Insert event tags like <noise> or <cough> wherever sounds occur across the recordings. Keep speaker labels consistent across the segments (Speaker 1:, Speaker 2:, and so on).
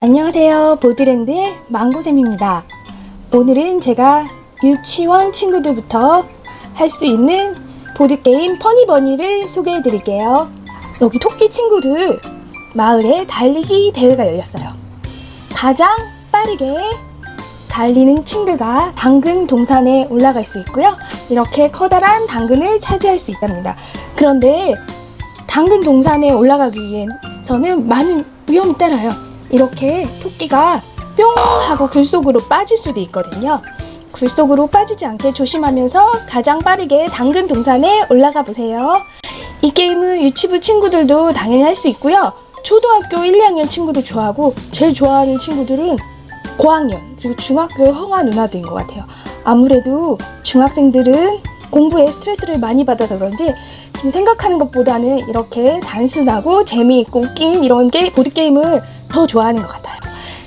Speaker 1: 안녕하세요. 보드랜드의 망고쌤입니다. 오늘은 제가 유치원 친구들부터 할 수 있는 보드게임 퍼니버니를 소개해 드릴게요. 여기 토끼 친구들 마을에 달리기 대회가 열렸어요. 가장 빠르게 달리는 친구가 당근 동산에 올라갈 수 있고요. 이렇게 커다란 당근을 차지할 수 있답니다. 그런데 당근 동산에 올라가기 위해서는 많은 위험이 따라요. 이렇게 토끼가 뿅 하고 굴 속으로 빠질 수도 있거든요. 굴 속으로 빠지지 않게 조심하면서 가장 빠르게 당근 동산에 올라가 보세요. 이 게임은 유치부 친구들도 당연히 할 수 있고요. 초등학교 1, 2학년 친구도 좋아하고 제일 좋아하는 친구들은 고학년 그리고 중학교 형아 누나들인 것 같아요. 아무래도 중학생들은 공부에 스트레스를 많이 받아서 그런지 좀 생각하는 것보다는 이렇게 단순하고 재미있고 웃긴 이런 게 보드게임을 더 좋아하는 것 같아요.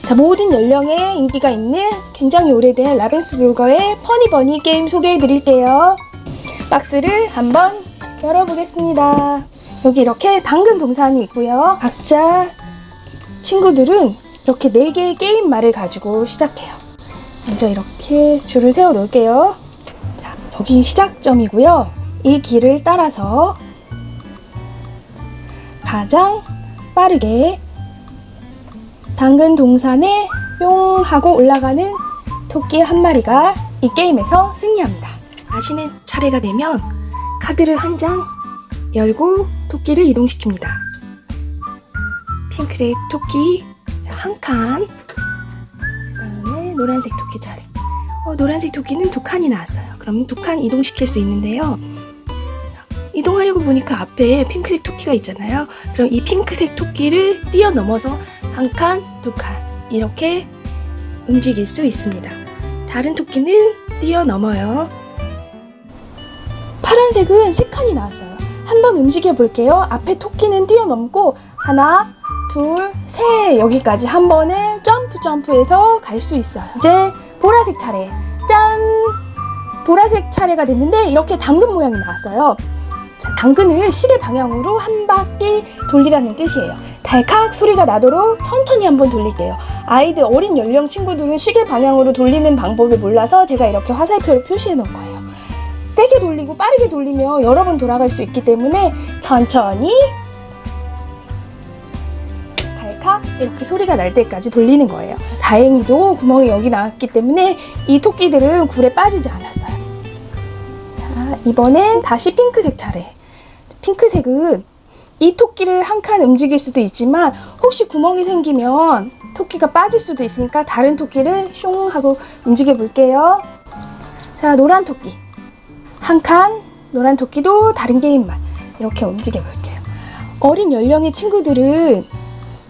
Speaker 1: 자, 모든 연령에 인기가 있는 굉장히 오래된 라벤스bur거의 퍼니버니 게임 소개해 드릴게요. 박스를 한번 열어보겠습니다. 여기 이렇게 당근 동산이 있고요. 각자 친구들은 이렇게 4개의 게임 말을 가지고 시작해요. 먼저 이렇게 줄을 세워 놓을게요. 자, 여기 시작점이고요. 이 길을 따라서 가장 빠르게 당근 동산에 뿅 하고 올라가는 토끼 한 마리가 이 게임에서 승리합니다. 아시는 차례가 되면 카드를 한 장 열고 토끼를 이동시킵니다. 핑크색 토끼 한 칸, 그 다음에 노란색 토끼 차례. 어, 노란색 토끼는 두 칸이 나왔어요. 그럼 두 칸 이동시킬 수 있는데요. 이동하려고 보니까 앞에 핑크색 토끼가 있잖아요. 그럼 이 핑크색 토끼를 뛰어넘어서 한 칸, 두 칸 이렇게 움직일 수 있습니다. 다른 토끼는 뛰어넘어요. 파란색은 세 칸이 나왔어요. 한번 움직여 볼게요. 앞에 토끼는 뛰어넘고 하나, 둘, 셋 여기까지 한 번에 점프 점프해서 갈 수 있어요. 이제 보라색 차례. 짠! 보라색 차례가 됐는데 이렇게 당근 모양이 나왔어요. 자, 당근을 시계 방향으로 한 바퀴 돌리라는 뜻이에요. 달칵 소리가 나도록 천천히 한번 돌릴게요. 아이들 어린 연령 친구들은 시계 방향으로 돌리는 방법을 몰라서 제가 이렇게 화살표를 표시해 놓은 거예요. 세게 돌리고 빠르게 돌리면 여러 번 돌아갈 수 있기 때문에 천천히 달칵 이렇게 소리가 날 때까지 돌리는 거예요. 다행히도 구멍이 여기 나왔기 때문에 이 토끼들은 굴에 빠지지 않았어요. 자, 이번엔 다시 핑크색 차례. 핑크색은 이 토끼를 한 칸 움직일 수도 있지만 혹시 구멍이 생기면 토끼가 빠질 수도 있으니까 다른 토끼를 숑 하고 움직여 볼게요. 자, 노란 토끼. 한 칸, 노란 토끼도 다른 게임만 이렇게 움직여 볼게요. 어린 연령의 친구들은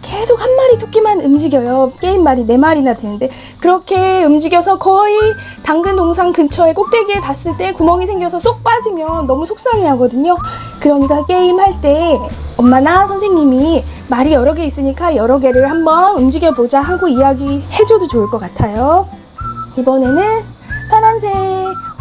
Speaker 1: 계속 한 마리 토끼만 움직여요. 게임 말이 네 마리나 되는데 그렇게 움직여서 거의 당근 동산 근처에 꼭대기에 닿았을 때 구멍이 생겨서 쏙 빠지면 너무 속상해하거든요. 그러니까 게임 할 때 엄마나 선생님이 말이 여러 개 있으니까 여러 개를 한번 움직여 보자 하고 이야기 해줘도 좋을 것 같아요. 이번에는 파란색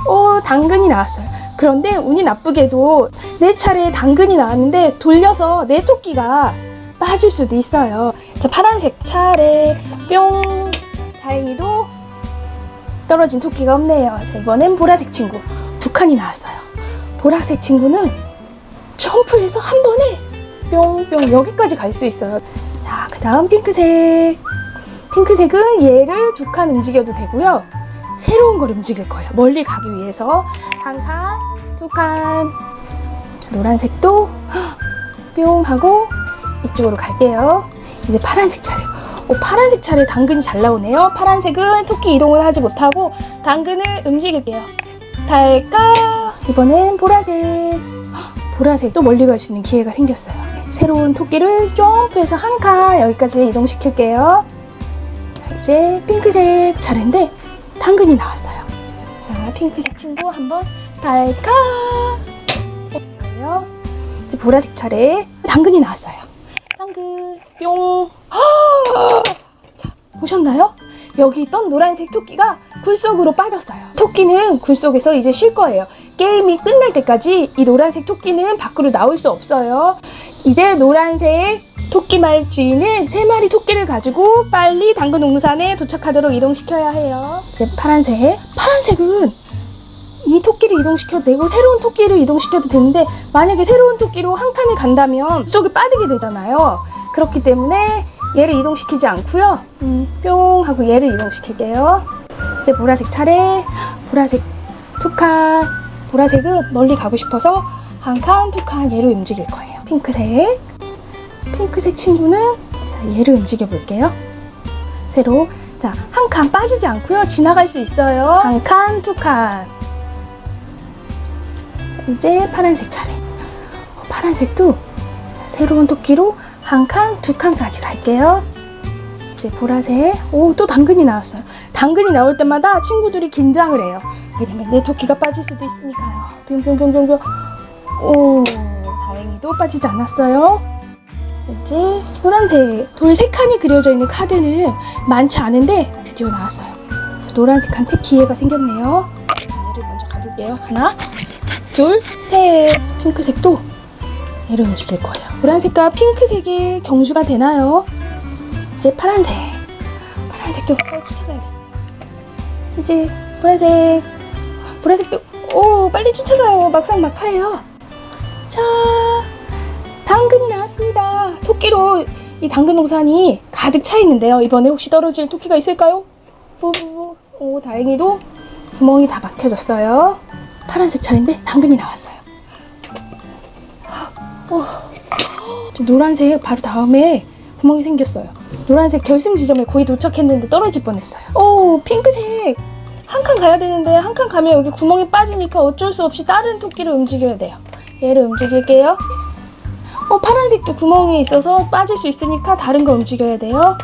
Speaker 1: 오 당근이 나왔어요. 그런데 운이 나쁘게도 내 차례에 당근이 나왔는데 돌려서 내 토끼가 빠질 수도 있어요. 자, 파란색 차례 뿅. 다행히도 떨어진 토끼가 없네요. 자, 이번엔 보라색 친구 두 칸이 나왔어요. 보라색 친구는 점프해서 한 번에 뿅뿅 여기까지 갈 수 있어요. 자, 그 다음 핑크색. 핑크색은 얘를 두 칸 움직여도 되고요. 새로운 걸 움직일 거예요. 멀리 가기 위해서 한 칸, 두 칸. 자, 노란색도 <gasps> 뿅 하고 이쪽으로 갈게요. 이제 파란색 차례. 오, 파란색 차례 당근이 잘 나오네요. 파란색은 토끼 이동을 하지 못하고 당근을 움직일게요. 달까 이번엔 보라색. 헉, 보라색 또 멀리 갈 수 있는 기회가 생겼어요. 새로운 토끼를 점프해서 한 칸 여기까지 이동시킬게요. 자, 이제 핑크색 차례인데 당근이 나왔어요. 자, 핑크색 친구 한번 달까. 요 이제 보라색 차례 당근이 나왔어요. 뿅. <gasps> 자 보셨나요? 여기 있던 노란색 토끼가 굴 속으로 빠졌어요. 토끼는 굴 속에서 이제 쉴 거예요. 게임이 끝날 때까지 이 노란색 토끼는 밖으로 나올 수 없어요. 이제 노란색 토끼 말 주인은 세 마리 토끼를 가지고 빨리 당근 농산에 도착하도록 이동시켜야 해요. 이제 파란색. 파란색은 이 토끼를 이동시켜도 되고 새로운 토끼를 이동시켜도 되는데 만약에 새로운 토끼로 한 칸을 간다면 속에 빠지게 되잖아요. 그렇기 때문에 얘를 이동시키지 않고요. 음, 뿅 하고 얘를 이동시킬게요. 이제 보라색 차례. 보라색 두 칸. 보라색은 멀리 가고 싶어서 한 칸, 두 칸 얘를 움직일 거예요. 핑크색. 핑크색 친구는 자, 얘를 움직여 볼게요. 새로. 자, 한 칸 빠지지 않고요. 지나갈 수 있어요. 한 칸, 두 칸. 이제 파란색 차례. 어, 파란색도 새로운 토끼로 한 칸, 두 칸까지 갈게요. 이제 보라색. 오, 또 당근이 나왔어요. 당근이 나올 때마다 친구들이 긴장을 해요. 왜냐면 내 토끼가 빠질 수도 있으니까요. 뿅뿅뿅뿅뿅. 오, 다행히도 빠지지 않았어요. 이제 노란색 돌 세 칸이 그려져 있는 카드는 많지 않은데 드디어 나왔어요. 자, 노란색한테 기회가 생겼네요. 얘를 먼저 가볼게요. 하나, 둘, 셋. 핑크색도 얘를 움직일 거예요. 노란색과 핑크색이 경주가 되나요? 이제 파란색. 파란색도 쫓아가야 돼. 이제 보라색. 보라색도 오 빨리 쫓아가요. 막상 막하예요. 자, 당근이 나왔습니다. 토끼로 이 당근 농산이 가득 차 있는데요. 이번에 혹시 떨어질 토끼가 있을까요? 뿌뿌. 오, 다행히도 구멍이 다 막혀졌어요. 파란색 차례인데 당근이 나왔어요. 오, 저 노란색 바로 다음에 구멍이 생겼어요. 노란색 결승 지점에 거의 도착했는데 떨어질 뻔했어요. 오, 핑크색. 한 칸 가야 되는데 한 칸 가면 여기 구멍이 빠지니까 어쩔 수 없이 다른 토끼를 움직여야 돼요. 얘를 움직일게요. 어, 파란색도 구멍이 있어서 빠질 수 있으니까 다른 거 움직여야 돼요.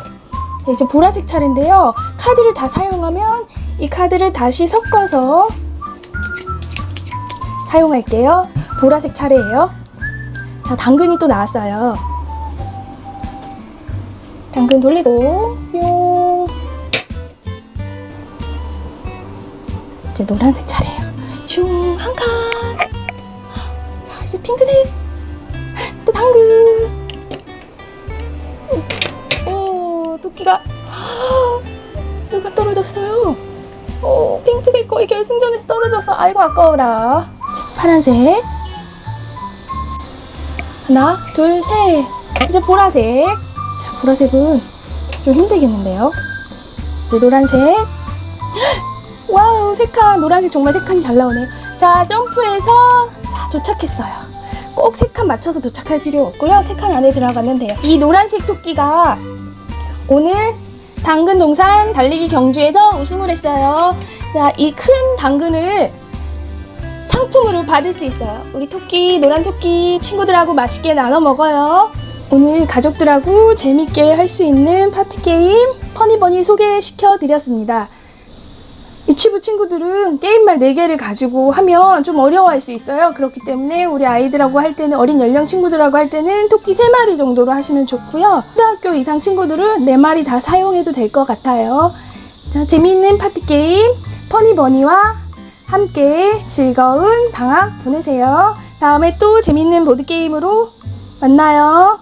Speaker 1: 네, 이제 보라색 차례인데요. 카드를 다 사용하면 이 카드를 다시 섞어서 사용할게요. 보라색 차례예요. 자, 당근이 또 나왔어요. 당근 돌리고 뿅. 이제 노란색 차례예요. 슝, 한 칸. 자, 이제 핑크색. 또 당근. 오, 토끼가 누가 떨어졌어요. 오, 핑크색 거의 결승전에서 떨어졌어. 아이고 아까워라. 자, 파란색. 하나, 둘, 셋. 이제 보라색. 자, 보라색은 좀 힘들겠는데요. 이제 노란색. <gasps> 와우, 세 칸. 노란색 정말 세 칸이 잘 나오네요. 자, 점프해서 자, 도착했어요. 꼭세칸 맞춰서 도착할 필요 없고요. 세칸 안에 들어가면 돼요. 이 노란색 토끼가 오늘 당근 동산 달리기 경주에서 우승을 했어요. 자, 이 큰 당근을 상품으로 받을 수 있어요. 우리 토끼, 노란 토끼 친구들하고 맛있게 나눠 먹어요. 오늘 가족들하고 재밌게 할 수 있는 파티 게임 퍼니버니 소개시켜 드렸습니다. 유치부 친구들은 게임말 4개를 가지고 하면 좀 어려워할 수 있어요. 그렇기 때문에 우리 아이들하고 할 때는 어린 연령 친구들하고 할 때는 토끼 3마리 정도로 하시면 좋고요. 초등학교 이상 친구들은 4마리 다 사용해도 될 것 같아요. 자, 재미있는 파티 게임 퍼니버니와 함께 즐거운 방학 보내세요. 다음에 또 재밌는 보드게임으로 만나요.